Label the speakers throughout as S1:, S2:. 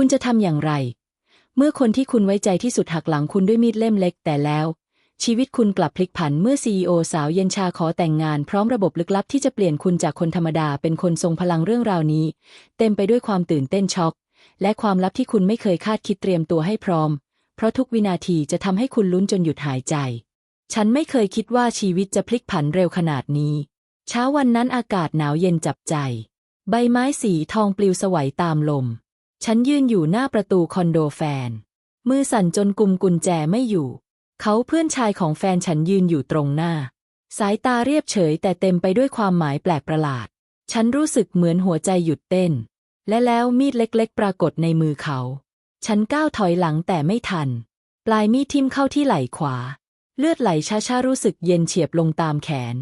S1: คุณจะทำอย่างไร เมื่อคนที่คุณไว้ใจที่สุดหักหลังคุณด้วยมีดเล่มเล็กแต่แล้ว ชีวิตคุณกลับพลิกผันเมื่อซีอสาวเย็นชาขอแต่งงานพร้อมระบบลึกลับที่จะเปลี่ยนคุณจากคนธรรมดาเป็นคนทรงพลังเรื่องราวนี้ เต็มไปด้วยความตื่นเต้นช็อก และความลับที่คุณไม่เคยคาดคิดเตรียมตัวให้พร้อม เพราะทุกวินาทีจะทำให้คุณลุ้นจนหยุดหายใจ ฉันไม่เคยคิดว่าชีวิตจะพลิกผันเร็วขนาดนี้ เช้าวันนั้นอากาศหนาวเย็นจับใจ ใบไม้สีทองปลิวสวัยตามลม ฉันยืนอยู่หน้าประตูคอนโดแฟน มือสั่นจนกุมกุญแจไม่อยู่ เขาเพื่อนชายของแฟนฉันยืนอยู่ตรงหน้า สายตาเรียบเฉยแต่เต็มไปด้วยความหมายแปลกประหลาด ฉันรู้สึกเหมือนหัวใจหยุดเต้น และแล้วมีดเล็กๆ ปรากฏในมือเขา ฉันก้าวถอยหลังแต่ไม่ทัน ปลายมีดทิ่มเข้าที่ไหล่ขวา เลือดไหลช้าๆรู้สึกเย็นเฉียบลงตามแขน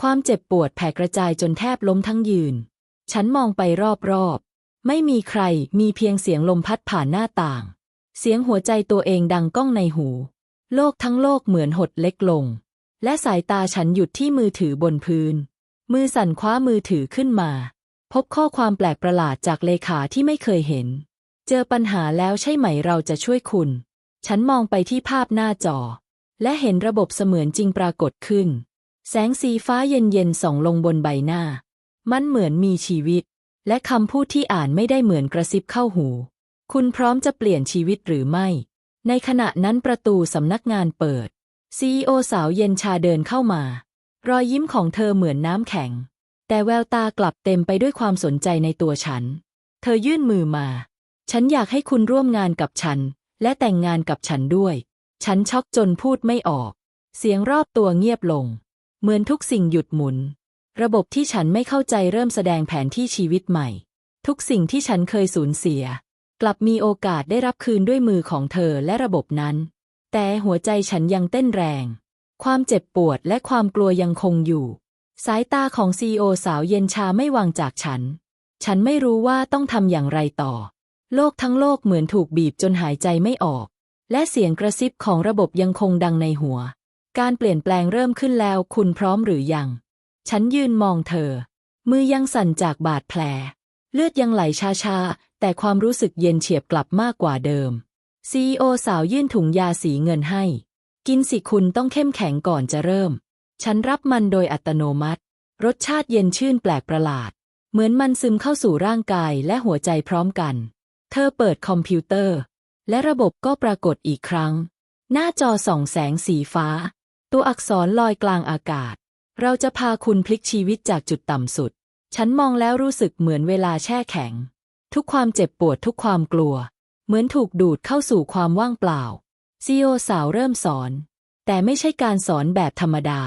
S1: ความเจ็บปวดแผ่กระจายจนแทบล้มทั้งยืน ฉันมองไปรอบ ไม่มีใครมีเพียงเสียงลมพัดผ่านหน้าต่าง เสียงหัวใจตัวเองดังก้องในหู โลกทั้งโลกเหมือนหดเล็กลง และสายตาฉันหยุดที่มือถือบนพื้น มือสั่นคว้ามือถือขึ้นมา พบข้อความแปลกประหลาดจากเลขาที่ไม่เคยเห็น เจอปัญหาแล้วใช่ไหมเราจะช่วยคุณ ฉันมองไปที่ภาพหน้าจอ และเห็นระบบเสมือนจริงปรากฏขึ้น แสงสีฟ้าเย็นๆส่องลงบนใบหน้า มันเหมือนมีชีวิต และคำพูดที่อ่านไม่ได้เหมือนกระซิบเข้าหู คุณพร้อมจะเปลี่ยนชีวิตหรือไม่ ในขณะนั้นประตูสำนักงานเปิดซีอสาวเย็นชาเดินเข้ามา รอยยิ้มของเธอเหมือนน้ำแข็ง แต่แววตากลับเต็มไปด้วยความสนใจในตัวฉัน เธอยื่นมือมา ฉันอยากให้คุณร่วมงานกับฉัน และแต่งงานกับฉันด้วย ฉันช็อกจนพูดไม่ออก เสียงรอบตัวเงียบลง เหมือนทุกสิ่งหยุดหมุน ระบบที่ฉันไม่เข้าใจเริ่มแสดงแผนที่ชีวิตใหม่ ทุกสิ่งที่ฉันเคยสูญเสีย กลับมีโอกาสได้รับคืนด้วยมือของเธอและระบบนั้น แต่หัวใจฉันยังเต้นแรง ความเจ็บปวดและความกลัวยังคงอยู่ สายตาของซีโอสาวเย็นชาไม่วางจากฉัน ฉันไม่รู้ว่าต้องทำอย่างไรต่อ โลกทั้งโลกเหมือนถูกบีบจนหายใจไม่ออก และเสียงกระซิบของระบบยังคงดังในหัว การเปลี่ยนแปลงเริ่มขึ้นแล้วคุณพร้อมหรือยัง ฉันยืนมองเธอ มือยังสั่นจากบาดแผล เลือดยังไหลช้าๆ แต่ความรู้สึกเย็นเฉียบกลับมากกว่าเดิมซีโอสาวยื่นถุงยาสีเงินให้ กินสิคุณต้องเข้มแข็งก่อนจะเริ่ม ฉันรับมันโดยอัตโนมัติ รสชาติเย็นชื่นแปลกประหลาด เหมือนมันซึมเข้าสู่ร่างกายและหัวใจพร้อมกัน เธอเปิดคอมพิวเตอร์ และระบบก็ปรากฏอีกครั้ง หน้าจอส่องแสงสีฟ้า ตัวอักษรลอยกลางอากาศ เราจะพาคุณพลิกชีวิตจากจุดต่ำสุด ฉันมองแล้วรู้สึกเหมือนเวลาแช่แข็ง ทุกความเจ็บปวดทุกความกลัว เหมือนถูกดูดเข้าสู่ความว่างเปล่า ซีโอสาวเริ่มสอน แต่ไม่ใช่การสอนแบบธรรมดา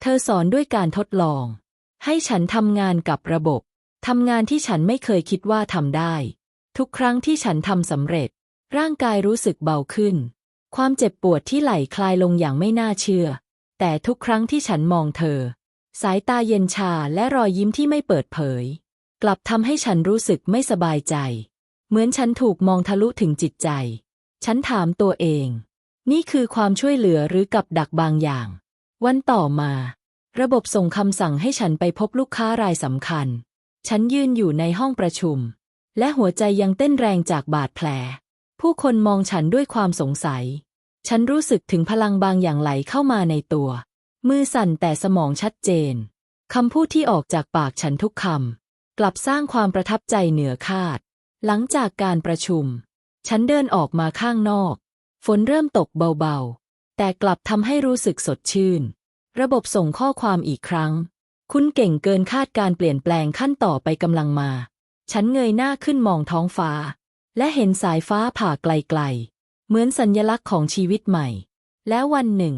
S1: เธอสอนด้วยการทดลอง ให้ฉันทำงานกับระบบ ทำงานที่ฉันไม่เคยคิดว่าทำได้ ทุกครั้งที่ฉันทำสำเร็จ ร่างกายรู้สึกเบาขึ้น ความเจ็บปวดที่ไหลคลายลงอย่างไม่น่าเชื่อ แต่ทุกครั้งที่ฉันมองเธอ สายตาเย็นชาและรอยยิ้มที่ไม่เปิดเผย กลับทำให้ฉันรู้สึกไม่สบายใจ เหมือนฉันถูกมองทะลุถึงจิตใจ ฉันถามตัวเอง นี่คือความช่วยเหลือหรือกับดักบางอย่าง วันต่อมา ระบบส่งคำสั่งให้ฉันไปพบลูกค้ารายสำคัญ ฉันยืนอยู่ในห้องประชุม และหัวใจยังเต้นแรงจากบาดแผล ผู้คนมองฉันด้วยความสงสัย ฉันรู้สึกถึงพลังบางอย่างไหลเข้ามาในตัว มือสั่นแต่สมองชัดเจน คำพูดที่ออกจากปากฉันทุกคำ กลับสร้างความประทับใจเหนือคาด หลังจากการประชุม ฉันเดินออกมาข้างนอก ฝนเริ่มตกเบาๆ แต่กลับทำให้รู้สึกสดชื่น ระบบส่งข้อความอีกครั้ง คุณเก่งเกินคาดการเปลี่ยนแปลงขั้นต่อไปกำลังมา ฉันเงยหน้าขึ้นมองท้องฟ้า และเห็นสายฟ้าผ่าไกลๆ เหมือนสัญญลักษณ์ของชีวิตใหม่ แล้ววันหนึ่ง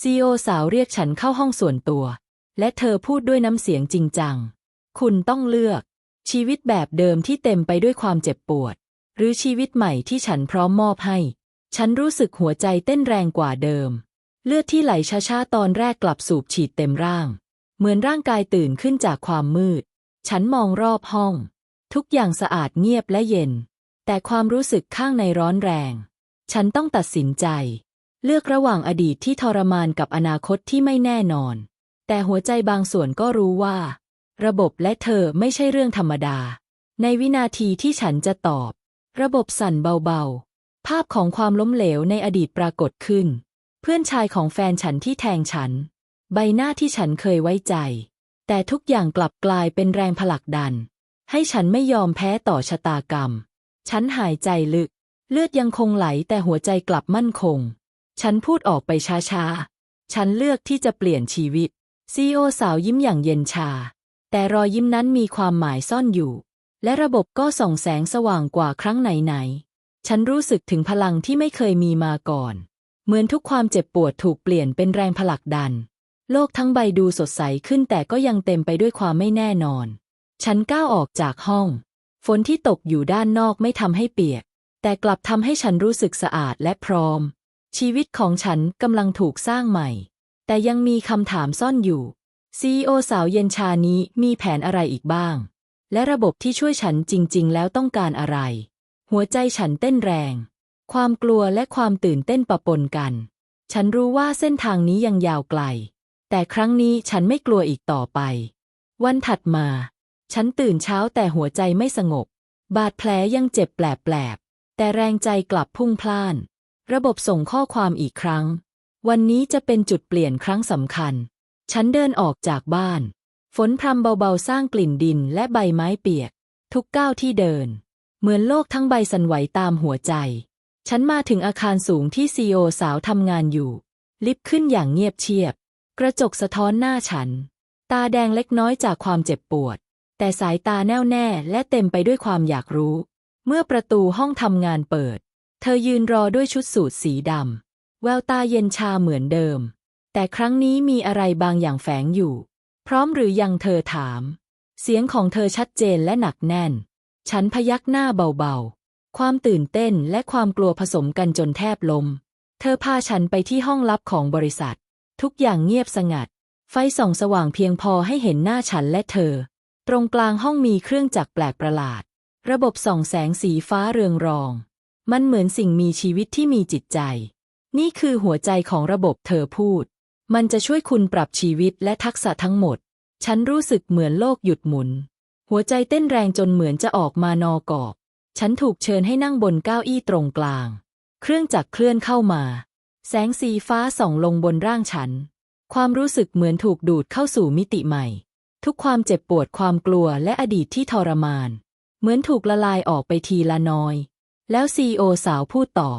S1: ซีโอสาวเรียกฉันเข้าห้องส่วนตัว และเธอพูดด้วยน้ำเสียงจริงจัง คุณต้องเลือก ชีวิตแบบเดิมที่เต็มไปด้วยความเจ็บปวด หรือชีวิตใหม่ที่ฉันพร้อมมอบให้ ฉันรู้สึกหัวใจเต้นแรงกว่าเดิม เลือดที่ไหลช้าๆตอนแรกกลับสูบฉีดเต็มร่าง เหมือนร่างกายตื่นขึ้นจากความมืด ฉันมองรอบห้อง ทุกอย่างสะอาดเงียบและเย็น แต่ความรู้สึกข้างในร้อนแรง ฉันต้องตัดสินใจ เลือกระหว่างอดีตที่ทรมานกับอนาคตที่ไม่แน่นอน แต่หัวใจบางส่วนก็รู้ว่า ระบบและเธอไม่ใช่เรื่องธรรมดา ในวินาทีที่ฉันจะตอบ ระบบสั่นเบาๆ ภาพของความล้มเหลวในอดีตปรากฏขึ้น เพื่อนชายของแฟนฉันที่แทงฉัน ใบหน้าที่ฉันเคยไว้ใจ แต่ทุกอย่างกลับกลายเป็นแรงผลักดัน ให้ฉันไม่ยอมแพ้ต่อชะตากรรม ฉันหายใจลึก เลือดยังคงไหลแต่หัวใจกลับมั่นคง ฉันพูดออกไปช้าๆ ฉันเลือกที่จะเปลี่ยนชีวิต ซีโอสาวยิ้มอย่างเย็นชา แต่รอยยิ้มนั้นมีความหมายซ่อนอยู่ และระบบก็ส่องแสงสว่างกว่าครั้งไหนๆ ฉันรู้สึกถึงพลังที่ไม่เคยมีมาก่อน เหมือนทุกความเจ็บปวดถูกเปลี่ยนเป็นแรงผลักดัน โลกทั้งใบดูสดใสขึ้นแต่ก็ยังเต็มไปด้วยความไม่แน่นอน ฉันก้าวออกจากห้อง ฝนที่ตกอยู่ด้านนอกไม่ทำให้เปียก แต่กลับทำให้ฉันรู้สึกสะอาดและพร้อม ชีวิตของฉันกำลังถูกสร้างใหม่ แต่ยังมีคำถามซ่อนอยู่ซีโอสาวเย็นชานี้มีแผนอะไรอีกบ้าง และระบบที่ช่วยฉันจริง ๆ แล้วต้องการอะไร หัวใจฉันเต้นแรง ความกลัวและความตื่นเต้นปะปนกัน ฉันรู้ว่าเส้นทางนี้ยังยาวไกล แต่ครั้งนี้ฉันไม่กลัวอีกต่อไป วันถัดมา ฉันตื่นเช้าแต่หัวใจไม่สงบ บาดแผลยังเจ็บแปลบ แต่แรงใจกลับพุ่งพล่าน ระบบส่งข้อความอีกครั้ง วันนี้จะเป็นจุดเปลี่ยนครั้งสำคัญ ฉันเดินออกจากบ้าน ฝนพรำเบาๆสร้างกลิ่นดินและใบไม้เปียก ทุกก้าวที่เดิน เหมือนโลกทั้งใบสั่นไหวตามหัวใจ ฉันมาถึงอาคารสูงที่ซีโอสาวทำงานอยู่ ลิฟต์ขึ้นอย่างเงียบเชียบ กระจกสะท้อนหน้าฉัน ตาแดงเล็กน้อยจากความเจ็บปวด แต่สายตาแน่วแน่และเต็มไปด้วยความอยากรู้ เมื่อประตูห้องทำงานเปิด เธอยืนรอด้วยชุดสูทสีดำ แววตาเย็นชาเหมือนเดิม แต่ครั้งนี้มีอะไรบางอย่างแฝงอยู่ พร้อมหรือยังเธอถาม เสียงของเธอชัดเจนและหนักแน่น ฉันพยักหน้าเบาๆ ความตื่นเต้นและความกลัวผสมกันจนแทบลม เธอพาฉันไปที่ห้องลับของบริษัท ทุกอย่างเงียบสงัด ไฟส่องสว่างเพียงพอให้เห็นหน้าฉันและเธอ ตรงกลางห้องมีเครื่องจักรแปลกประหลาด ระบบส่องแสงสีฟ้าเรืองรอง มันเหมือนสิ่งมีชีวิตที่มีจิตใจ นี่คือหัวใจของระบบเธอพูด มันจะช่วยคุณปรับชีวิตและทักษะทั้งหมด ฉันรู้สึกเหมือนโลกหยุดหมุน หัวใจเต้นแรงจนเหมือนจะออกมานอกอกฉันถูกเชิญให้นั่งบนเก้าอี้ตรงกลาง เครื่องจักรเคลื่อนเข้ามา แสงสีฟ้าส่องลงบนร่างฉัน ความรู้สึกเหมือนถูกดูดเข้าสู่มิติใหม่ ทุกความเจ็บปวดความกลัวและอดีตที่ทรมาน เหมือนถูกละลายออกไปทีละน้อย แล้วซีโอสาวพูดต่อ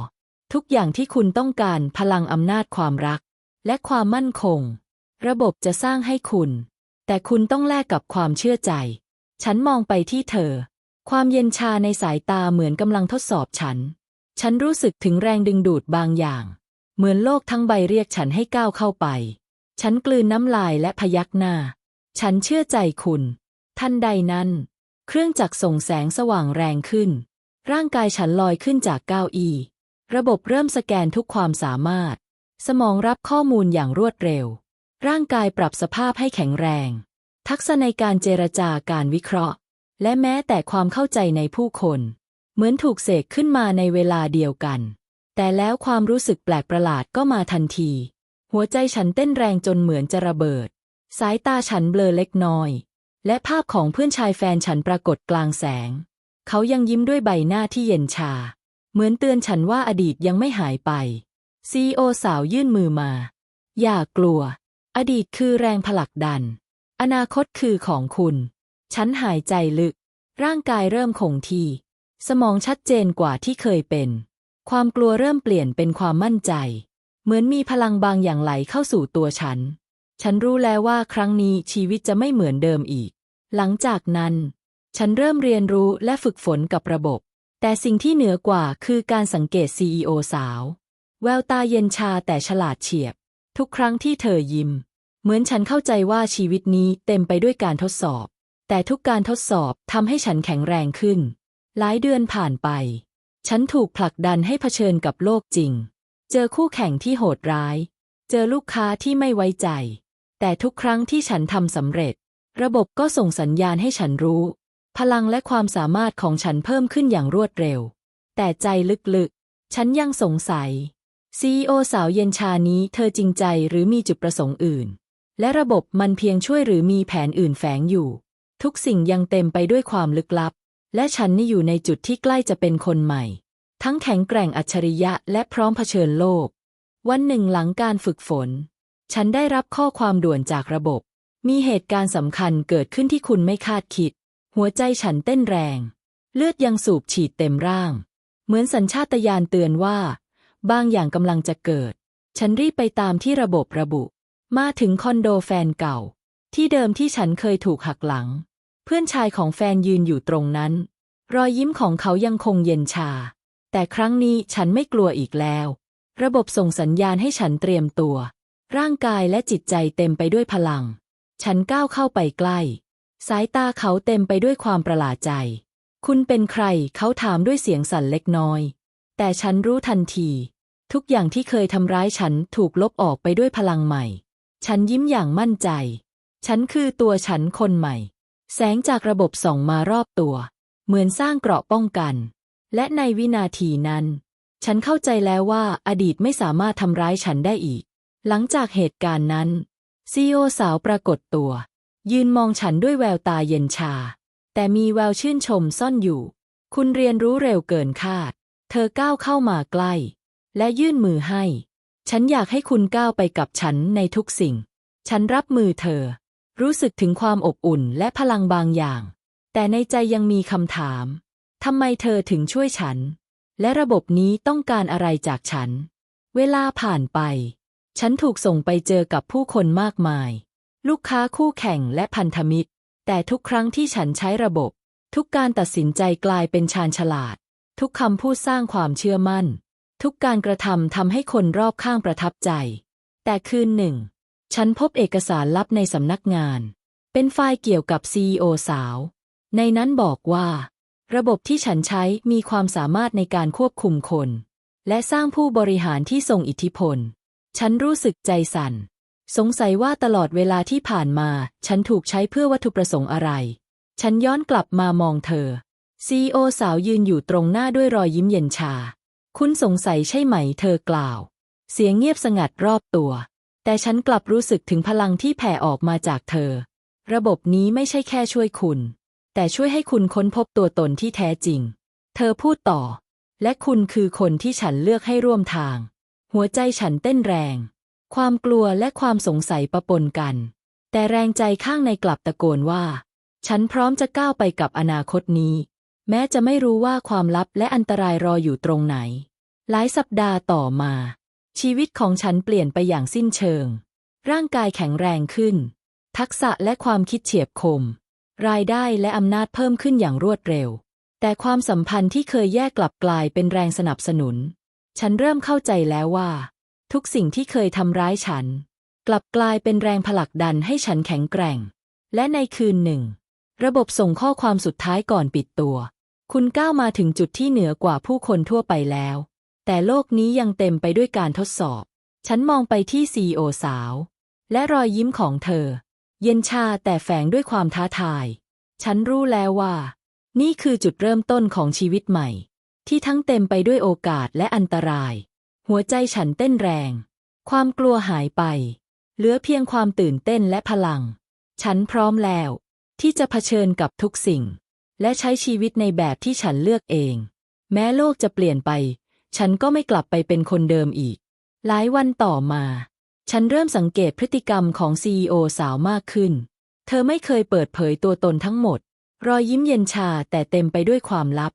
S1: ทุกอย่างที่คุณต้องการพลังอำนาจความรัก และความมั่นคง ระบบจะสร้างให้คุณ แต่คุณต้องแลกกับความเชื่อใจ ฉันมองไปที่เธอ ความเย็นชาในสายตาเหมือนกำลังทดสอบฉัน ฉันรู้สึกถึงแรงดึงดูดบางอย่าง เหมือนโลกทั้งใบเรียกฉันให้ก้าวเข้าไป ฉันกลืนน้ำลายและพยักหน้า ฉันเชื่อใจคุณทันใดนั้น เครื่องจักรส่งแสงสว่างแรงขึ้น ร่างกายฉันลอยขึ้นจากเก้าอี้ ระบบเริ่มสแกนทุกความสามารถ สมองรับข้อมูลอย่างรวดเร็ว ร่างกายปรับสภาพให้แข็งแรง ทักษะในการเจรจาการวิเคราะห์ และแม้แต่ความเข้าใจในผู้คน เหมือนถูกเสกขึ้นมาในเวลาเดียวกัน แต่แล้วความรู้สึกแปลกประหลาดก็มาทันที หัวใจฉันเต้นแรงจนเหมือนจะระเบิด สายตาฉันเบลอเล็กน้อย และภาพของเพื่อนชายแฟนฉันปรากฏกลางแสง เขายังยิ้มด้วยใบหน้าที่เย็นชา เหมือนเตือนฉันว่าอดีตยังไม่หายไปซีโอสาวยื่นมือมา อย่ากลัว อดีตคือแรงผลักดัน อนาคตคือของคุณ ฉันหายใจลึก ร่างกายเริ่มคงที่ สมองชัดเจนกว่าที่เคยเป็น ความกลัวเริ่มเปลี่ยนเป็นความมั่นใจ เหมือนมีพลังบางอย่างไหลเข้าสู่ตัวฉัน ฉันรู้แล้วว่าครั้งนี้ชีวิตจะไม่เหมือนเดิมอีก หลังจากนั้น ฉันเริ่มเรียนรู้และฝึกฝนกับระบบ แต่สิ่งที่เหนือกว่าคือการสังเกตซีอสาว แววตาเย็นชาแต่ฉลาดเฉียบ ทุกครั้งที่เธอยิ้ม เหมือนฉันเข้าใจว่าชีวิตนี้เต็มไปด้วยการทดสอบ แต่ทุกการทดสอบทำให้ฉันแข็งแรงขึ้น หลายเดือนผ่านไป ฉันถูกผลักดันให้เผชิญกับโลกจริง เจอคู่แข่งที่โหดร้าย เจอลูกค้าที่ไม่ไว้ใจ แต่ทุกครั้งที่ฉันทำสำเร็จ ระบบก็ส่งสัญญาณให้ฉันรู้ พลังและความสามารถของฉันเพิ่มขึ้นอย่างรวดเร็ว แต่ใจลึกๆ ฉันยังสงสัยซีอสาวเย็นชานี้เธอจริงใจหรือมีจุดประสงค์อื่น และระบบมันเพียงช่วยหรือมีแผนอื่นแฝงอยู่ ทุกสิ่งยังเต็มไปด้วยความลึกลับ และฉันนี่อยู่ในจุดที่ใกล้จะเป็นคนใหม่ ทั้งแข็งแกร่งอัจฉริยะและพร้อมเผชิญโลก วันหนึ่งหลังการฝึกฝน ฉันได้รับข้อความด่วนจากระบบ มีเหตุการณ์สำคัญเกิดขึ้นที่คุณไม่คาดคิด หัวใจฉันเต้นแรง เลือดยังสูบฉีดเต็มร่าง เหมือนสัญชาตญาณเตือนว่า บางอย่างกำลังจะเกิด ฉันรีบไปตามที่ระบบระบุ มาถึงคอนโดแฟนเก่า ที่เดิมที่ฉันเคยถูกหักหลัง เพื่อนชายของแฟนยืนอยู่ตรงนั้น รอยยิ้มของเขายังคงเย็นชา แต่ครั้งนี้ฉันไม่กลัวอีกแล้ว ระบบส่งสัญญาณให้ฉันเตรียมตัว ร่างกายและจิตใจเต็มไปด้วยพลัง ฉันก้าวเข้าไปใกล้ สายตาเขาเต็มไปด้วยความประหลาดใจ คุณเป็นใครเขาถามด้วยเสียงสั่นเล็กน้อย แต่ฉันรู้ทันที ทุกอย่างที่เคยทำร้ายฉันถูกลบออกไปด้วยพลังใหม่ ฉันยิ้มอย่างมั่นใจ ฉันคือตัวฉันคนใหม่ แสงจากระบบส่องมารอบตัว เหมือนสร้างเกราะป้องกัน และในวินาทีนั้น ฉันเข้าใจแล้วว่าอดีตไม่สามารถทำร้ายฉันได้อีก หลังจากเหตุการณ์นั้นซีโอสาวปรากฏตัว ยืนมองฉันด้วยแววตาเย็นชา แต่มีแววชื่นชมซ่อนอยู่ คุณเรียนรู้เร็วเกินคาด เธอก้าวเข้ามาใกล้ และยื่นมือให้ ฉันอยากให้คุณก้าวไปกับฉันในทุกสิ่ง ฉันรับมือเธอ รู้สึกถึงความอบอุ่นและพลังบางอย่าง แต่ในใจยังมีคำถามทำไมเธอถึงช่วยฉัน และระบบนี้ต้องการอะไรจากฉัน เวลาผ่านไป ฉันถูกส่งไปเจอกับผู้คนมากมาย ลูกค้าคู่แข่งและพันธมิตร แต่ทุกครั้งที่ฉันใช้ระบบ ทุกการตัดสินใจกลายเป็นชาญฉลาด ทุกคำพูดสร้างความเชื่อมั่น ทุกการกระทำทำให้คนรอบข้างประทับใจ แต่คืนหนึ่ง ฉันพบเอกสารลับในสำนักงาน เป็นไฟล์เกี่ยวกับซีอสาว ในนั้นบอกว่า ระบบที่ฉันใช้มีความสามารถในการควบคุมคน และสร้างผู้บริหารที่ทรงอิทธิพล ฉันรู้สึกใจสั่น สงสัยว่าตลอดเวลาที่ผ่านมา ฉันถูกใช้เพื่อวัตถุประสงค์อะไร ฉันย้อนกลับมามองเธอซีโอสาวยืนอยู่ตรงหน้าด้วยรอยยิ้มเย็นชา คุณสงสัยใช่ไหม เธอกล่าว เสียงเงียบสงัดรอบตัว แต่ฉันกลับรู้สึกถึงพลังที่แผ่ออกมาจากเธอ ระบบนี้ไม่ใช่แค่ช่วยคุณ แต่ช่วยให้คุณค้นพบตัวตนที่แท้จริง เธอพูดต่อ และคุณคือคนที่ฉันเลือกให้ร่วมทาง หัวใจฉันเต้นแรง ความกลัวและความสงสัยปะปนกัน แต่แรงใจข้างในกลับตะโกนว่า ฉันพร้อมจะก้าวไปกับอนาคตนี้ แม้จะไม่รู้ว่าความลับและอันตรายรออยู่ตรงไหน หลายสัปดาห์ต่อมา ชีวิตของฉันเปลี่ยนไปอย่างสิ้นเชิง ร่างกายแข็งแรงขึ้น ทักษะและความคิดเฉียบคม รายได้และอำนาจเพิ่มขึ้นอย่างรวดเร็ว แต่ความสัมพันธ์ที่เคยแยกกลับกลายเป็นแรงสนับสนุน ฉันเริ่มเข้าใจแล้วว่า ทุกสิ่งที่เคยทำร้ายฉัน กลับกลายเป็นแรงผลักดันให้ฉันแข็งแกร่ง และในคืนหนึ่ง ระบบส่งข้อความสุดท้ายก่อนปิดตัว คุณก้าวมาถึงจุดที่เหนือกว่าผู้คนทั่วไปแล้ว แต่โลกนี้ยังเต็มไปด้วยการทดสอบ ฉันมองไปที่ซีโอสาว และรอยยิ้มของเธอ เย็นชาแต่แฝงด้วยความท้าทาย ฉันรู้แล้วว่า นี่คือจุดเริ่มต้นของชีวิตใหม่ ที่ทั้งเต็มไปด้วยโอกาสและอันตราย หัวใจฉันเต้นแรง ความกลัวหายไป เหลือเพียงความตื่นเต้นและพลัง ฉันพร้อมแล้ว ที่จะเผชิญกับทุกสิ่ง และใช้ชีวิตในแบบที่ฉันเลือกเอง แม้โลกจะเปลี่ยนไป ฉันก็ไม่กลับไปเป็นคนเดิมอีก หลายวันต่อมา ฉันเริ่มสังเกตพฤติกรรมของซีอสาวมากขึ้น เธอไม่เคยเปิดเผยตัวตนทั้งหมด รอยยิ้มเย็นชาแต่เต็มไปด้วยความลับ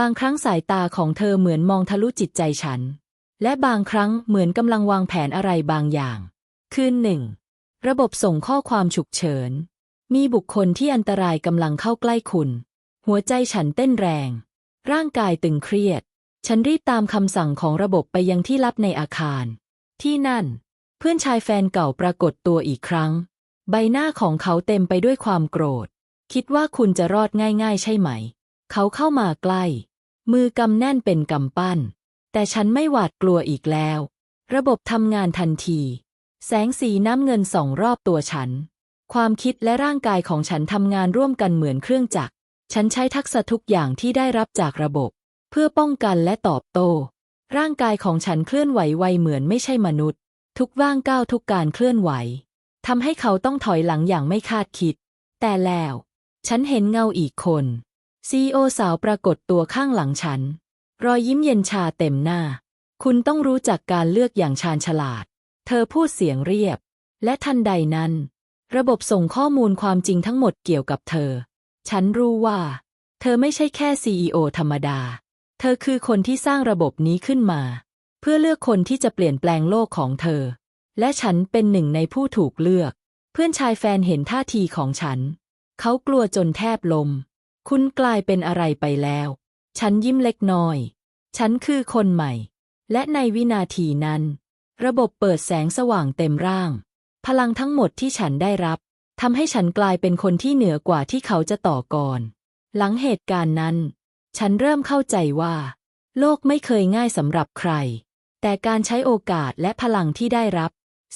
S1: บางครั้งสายตาของเธอเหมือนมองทะลุจิตใจฉัน และบางครั้งเหมือนกำลังวางแผนอะไรบางอย่าง คืนหนึ่ง ระบบส่งข้อความฉุกเฉิน มีบุคคลที่อันตรายกำลังเข้าใกล้คุณ หัวใจฉันเต้นแรง ร่างกายตึงเครียด ฉันรีบตามคำสั่งของระบบไปยังที่ลับในอาคาร ที่นั่น เพื่อนชายแฟนเก่าปรากฏตัวอีกครั้ง ใบหน้าของเขาเต็มไปด้วยความโกรธ คิดว่าคุณจะรอดง่าย ๆ ใช่ไหม เขาเข้ามาใกล้ มือกำแน่นเป็นกำปั้น แต่ฉันไม่หวาดกลัวอีกแล้ว ระบบทำงานทันที แสงสีน้ำเงินส่องรอบตัวฉัน ความคิดและร่างกายของฉันทำงานร่วมกันเหมือนเครื่องจักร ฉันใช้ทักษะทุกอย่างที่ได้รับจากระบบ เพื่อป้องกันและตอบโต้ ร่างกายของฉันเคลื่อนไหวไวเหมือนไม่ใช่มนุษย์ ทุกว่างก้าวทุกการเคลื่อนไหวทำให้เขาต้องถอยหลังอย่างไม่คาดคิด แต่แล้ว ฉันเห็นเงาอีกคน ซีโอสาวปรากฏตัวข้างหลังฉัน รอยยิ้มเย็นชาเต็มหน้า คุณต้องรู้จักการเลือกอย่างชาญฉลาด เธอพูดเสียงเรียบ และทันใดนั้น ระบบส่งข้อมูลความจริงทั้งหมดเกี่ยวกับเธอ ฉันรู้ว่า เธอไม่ใช่แค่ซีอธรรมดา เธอคือคนที่สร้างระบบนี้ขึ้นมา เพื่อเลือกคนที่จะเปลี่ยนแปลงโลกของเธอ และฉันเป็นหนึ่งในผู้ถูกเลือก เพื่อนชายแฟนเห็นท่าทีของฉัน เขากลัวจนแทบลม คุณกลายเป็นอะไรไปแล้ว ฉันยิ้มเล็กน้อย ฉันคือคนใหม่ และในวินาทีนั้น ระบบเปิดแสงสว่างเต็มร่าง พลังทั้งหมดที่ฉันได้รับทำให้ฉันกลายเป็นคนที่เหนือกว่าที่เขาจะต่อก่อน หลังเหตุการณ์นั้น ฉันเริ่มเข้าใจว่า โลกไม่เคยง่ายสำหรับใคร แต่การใช้โอกาสและพลังที่ได้รับ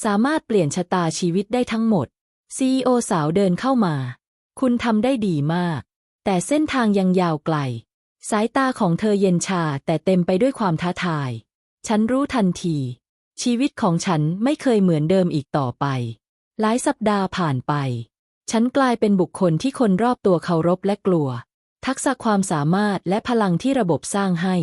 S1: สามารถเปลี่ยนชะตาชีวิตได้ทั้งหมดซีอสาวเดินเข้ามา คุณทำได้ดีมาก แต่เส้นทางยังยาวไกล สายตาของเธอเย็นชาแต่เต็มไปด้วยความท้าทาย ฉันรู้ทันที ชีวิตของฉันไม่เคยเหมือนเดิมอีกต่อไป หลายสัปดาห์ผ่านไป ฉันกลายเป็นบุคคลที่คนรอบตัวเคารพและกลัว ทักษะความสามารถและพลังที่ระบบสร้างให้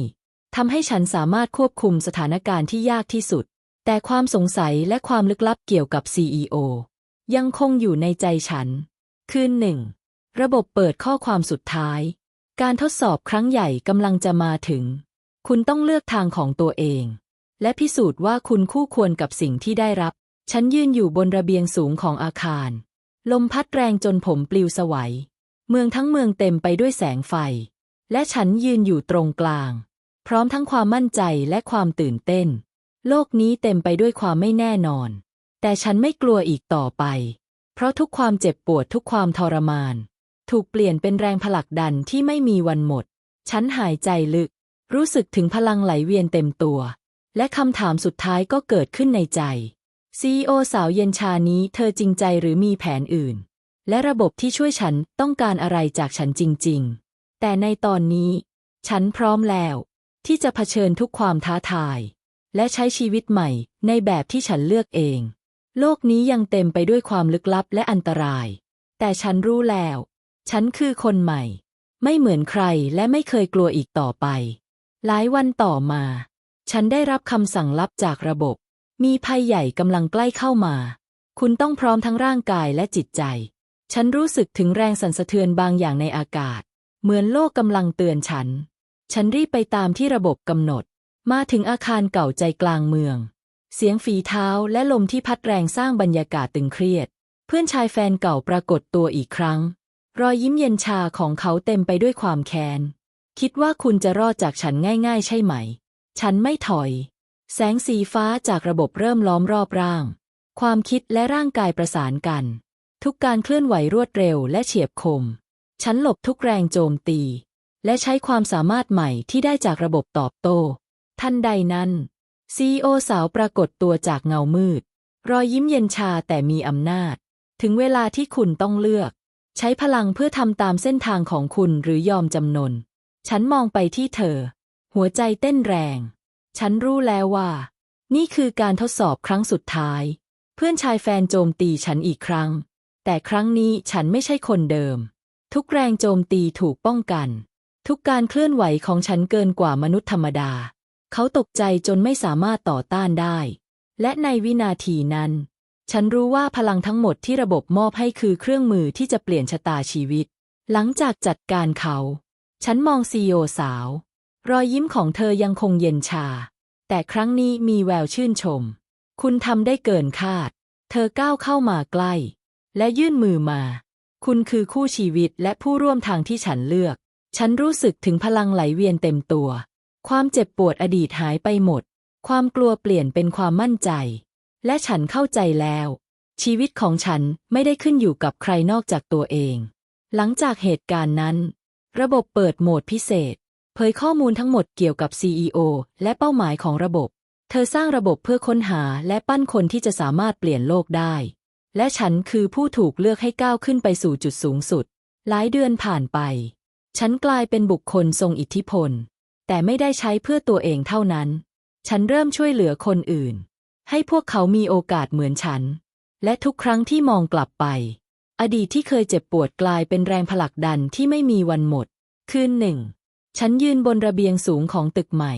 S1: ทำให้ฉันสามารถควบคุมสถานการณ์ที่ยากที่สุด แต่ความสงสัยและความลึกลับเกี่ยวกับ CEO ยังคงอยู่ในใจฉัน คืนหนึ่ง ระบบเปิดข้อความสุดท้าย การทดสอบครั้งใหญ่กำลังจะมาถึง คุณต้องเลือกทางของตัวเอง และพิสูจน์ว่าคุณคู่ควรกับสิ่งที่ได้รับ ฉันยืนอยู่บนระเบียงสูงของอาคาร ลมพัดแรงจนผมปลิวสวัย เมืองทั้งเมืองเต็มไปด้วยแสงไฟ และฉันยืนอยู่ตรงกลาง พร้อมทั้งความมั่นใจและความตื่นเต้น โลกนี้เต็มไปด้วยความไม่แน่นอน แต่ฉันไม่กลัวอีกต่อไป เพราะทุกความเจ็บปวดทุกความทรมาน ถูกเปลี่ยนเป็นแรงผลักดันที่ไม่มีวันหมด ฉันหายใจลึก รู้สึกถึงพลังไหลเวียนเต็มตัว และคำถามสุดท้ายก็เกิดขึ้นในใจซีโอสาวเย็นชานี้เธอจริงใจหรือมีแผนอื่น และระบบที่ช่วยฉันต้องการอะไรจากฉันจริง ๆ แต่ในตอนนี้ ฉันพร้อมแล้ว ที่จะเผชิญทุกความท้าทาย และใช้ชีวิตใหม่ในแบบที่ฉันเลือกเอง โลกนี้ยังเต็มไปด้วยความลึกลับและอันตราย แต่ฉันรู้แล้ว ฉันคือคนใหม่ ไม่เหมือนใครและไม่เคยกลัวอีกต่อไป หลายวันต่อมา ฉันได้รับคำสั่งลับจากระบบ มีภัยใหญ่กำลังใกล้เข้ามา คุณต้องพร้อมทั้งร่างกายและจิตใจ ฉันรู้สึกถึงแรงสั่นสะเทือนบางอย่างในอากาศ เหมือนโลกกำลังเตือนฉัน ฉันรีบไปตามที่ระบบกำหนด มาถึงอาคารเก่าใจกลางเมือง เสียงฝีเท้าและลมที่พัดแรงสร้างบรรยากาศตึงเครียด เพื่อนชายแฟนเก่าปรากฏตัวอีกครั้ง รอยยิ้มเย็นชาของเขาเต็มไปด้วยความแค้น คิดว่าคุณจะรอดจากฉันง่าย ๆ ใช่ไหม ฉันไม่ถอย แสงสีฟ้าจากระบบเริ่มล้อมรอบร่าง ความคิดและร่างกายประสานกัน ทุกการเคลื่อนไหวรวดเร็วและเฉียบคม ฉันหลบทุกแรงโจมตี และใช้ความสามารถใหม่ที่ได้จากระบบตอบโต้ ทันใดนั้นซีโอสาวปรากฏตัวจากเงามืด รอยยิ้มเย็นชาแต่มีอำนาจ ถึงเวลาที่คุณต้องเลือก ใช้พลังเพื่อทำตามเส้นทางของคุณหรือยอมจำนน ฉันมองไปที่เธอ หัวใจเต้นแรง ฉันรู้แล้วว่า นี่คือการทดสอบครั้งสุดท้าย เพื่อนชายแฟนโจมตีฉันอีกครั้ง แต่ครั้งนี้ฉันไม่ใช่คนเดิม ทุกแรงโจมตีถูกป้องกัน ทุกการเคลื่อนไหวของฉันเกินกว่ามนุษย์ธรรมดา เขาตกใจจนไม่สามารถต่อต้านได้ และในวินาทีนั้น ฉันรู้ว่าพลังทั้งหมดที่ระบบมอบให้คือเครื่องมือที่จะเปลี่ยนชะตาชีวิต หลังจากจัดการเขา ฉันมองซีโอสาว รอยยิ้มของเธอยังคงเย็นชา แต่ครั้งนี้มีแววชื่นชม คุณทำได้เกินคาด เธอก้าวเข้ามาใกล้ และยื่นมือมา คุณคือคู่ชีวิตและผู้ร่วมทางที่ฉันเลือก ฉันรู้สึกถึงพลังไหลเวียนเต็มตัว ความเจ็บปวดอดีตหายไปหมด ความกลัวเปลี่ยนเป็นความมั่นใจ และฉันเข้าใจแล้ว ชีวิตของฉันไม่ได้ขึ้นอยู่กับใครนอกจากตัวเอง หลังจากเหตุการณ์นั้น ระบบเปิดโหมดพิเศษ เผยข้อมูลทั้งหมดเกี่ยวกับ CEO และเป้าหมายของระบบ เธอสร้างระบบเพื่อค้นหาและปั้นคนที่จะสามารถเปลี่ยนโลกได้ และฉันคือผู้ถูกเลือกให้ก้าวขึ้นไปสู่จุดสูงสุด หลายเดือนผ่านไป ฉันกลายเป็นบุคคลทรงอิทธิพล แต่ไม่ได้ใช้เพื่อตัวเองเท่านั้น ฉันเริ่มช่วยเหลือคนอื่น ให้พวกเขามีโอกาสเหมือนฉัน และทุกครั้งที่มองกลับไป อดีตที่เคยเจ็บปวดกลายเป็นแรงผลักดันที่ไม่มีวันหมด คืนหนึ่ง ฉันยืนบนระเบียงสูงของตึกใหม่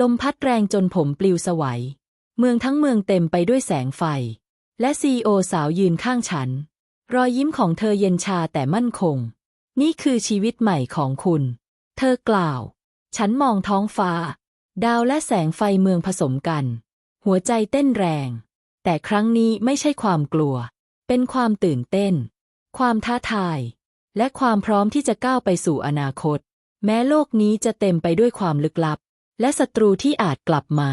S1: ลมพัดแรงจนผมปลิวสวัย เมืองทั้งเมืองเต็มไปด้วยแสงไฟ และซีโอสาวยืนข้างฉัน รอยยิ้มของเธอเย็นชาแต่มั่นคง นี่คือชีวิตใหม่ของคุณ เธอกล่าว ฉันมองท้องฟ้า ดาวและแสงไฟเมืองผสมกัน หัวใจเต้นแรง แต่ครั้งนี้ไม่ใช่ความกลัว เป็นความตื่นเต้น ความท้าทาย และความพร้อมที่จะก้าวไปสู่อนาคต แม้โลกนี้จะเต็มไปด้วยความลึกลับ และศัตรูที่อาจกลับมา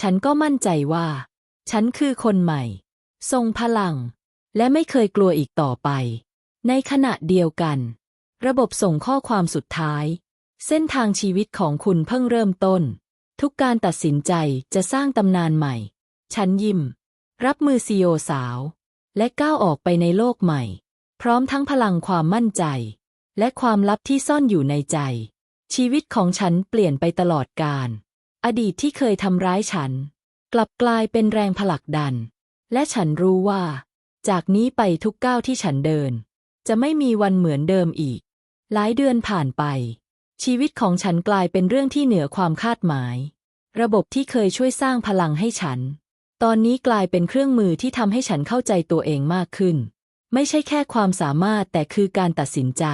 S1: ฉันก็มั่นใจว่า ฉันคือคนใหม่ ทรงพลัง และไม่เคยกลัวอีกต่อไป ในขณะเดียวกัน ระบบส่งข้อความสุดท้าย เส้นทางชีวิตของคุณเพิ่งเริ่มต้น ทุกการตัดสินใจจะสร้างตำนานใหม่ ฉันยิ้ม รับมือซีโอสาว และก้าวออกไปในโลกใหม่ พร้อมทั้งพลังความมั่นใจ และความลับที่ซ่อนอยู่ในใจ ชีวิตของฉันเปลี่ยนไปตลอดกาลอดีตที่เคยทำร้ายฉัน กลับกลายเป็นแรงผลักดัน และฉันรู้ว่า จากนี้ไปทุกก้าวที่ฉันเดิน จะไม่มีวันเหมือนเดิมอีก หลายเดือนผ่านไป ชีวิตของฉันกลายเป็นเรื่องที่เหนือความคาดหมาย ระบบที่เคยช่วยสร้างพลังให้ฉัน ตอนนี้กลายเป็นเครื่องมือที่ทำให้ฉันเข้าใจตัวเองมากขึ้น ไม่ใช่แค่ความสามารถแต่คือการตัดสินใจ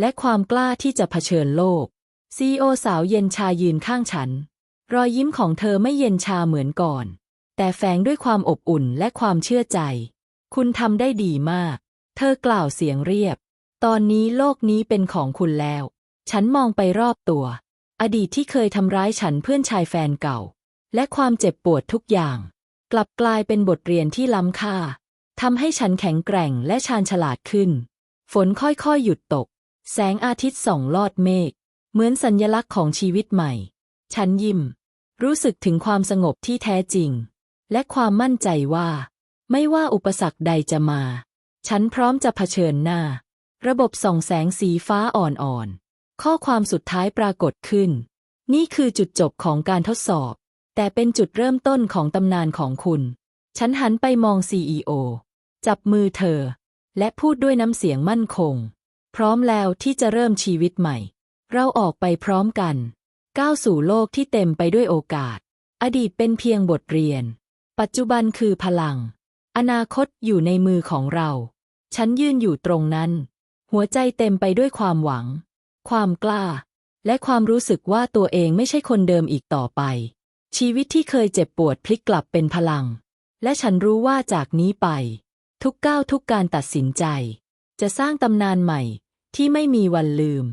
S1: และความกล้าที่จะเผชิญโลกซีโอสาวเย็นชายืนข้างฉัน รอยยิ้มของเธอไม่เย็นชาเหมือนก่อน แต่แฝงด้วยความอบอุ่นและความเชื่อใจ คุณทำได้ดีมาก เธอกล่าวเสียงเรียบ ตอนนี้โลกนี้เป็นของคุณแล้ว ฉันมองไปรอบตัว อดีตที่เคยทำร้ายฉันเพื่อนชายแฟนเก่า และความเจ็บปวดทุกอย่าง กลับกลายเป็นบทเรียนที่ล้ำค่าทำให้ฉันแข็งแกร่งและชาญฉลาดขึ้น ฝนค่อยๆหยุดตก แสงอาทิตย์ส่องลอดเมฆ เหมือนสัญญลักษณ์ของชีวิตใหม่ ฉันยิ้ม รู้สึกถึงความสงบที่แท้จริง และความมั่นใจว่า ไม่ว่าอุปสรรคใดจะมา ฉันพร้อมจะเผชิญหน้า ระบบส่องแสงสีฟ้าอ่อนๆ ข้อความสุดท้ายปรากฏขึ้น นี่คือจุดจบของการทดสอบ แต่เป็นจุดเริ่มต้นของตำนานของคุณ ฉันหันไปมองซีอโอจับมือเธอ และพูดด้วยน้ำเสียงมั่นคง พร้อมแล้วที่จะเริ่มชีวิตใหม่ เราออกไปพร้อมกัน ก้าวสู่โลกที่เต็มไปด้วยโอกาส อดีตเป็นเพียงบทเรียน ปัจจุบันคือพลัง อนาคตอยู่ในมือของเรา ฉันยืนอยู่ตรงนั้น หัวใจเต็มไปด้วยความหวัง ความกล้า และความรู้สึกว่าตัวเองไม่ใช่คนเดิมอีกต่อไป ชีวิตที่เคยเจ็บปวดพลิกกลับเป็นพลัง และฉันรู้ว่าจากนี้ไป ทุกก้าวทุกการตัดสินใจ จะสร้างตำนานใหม่ที่ไม่มีวันลืม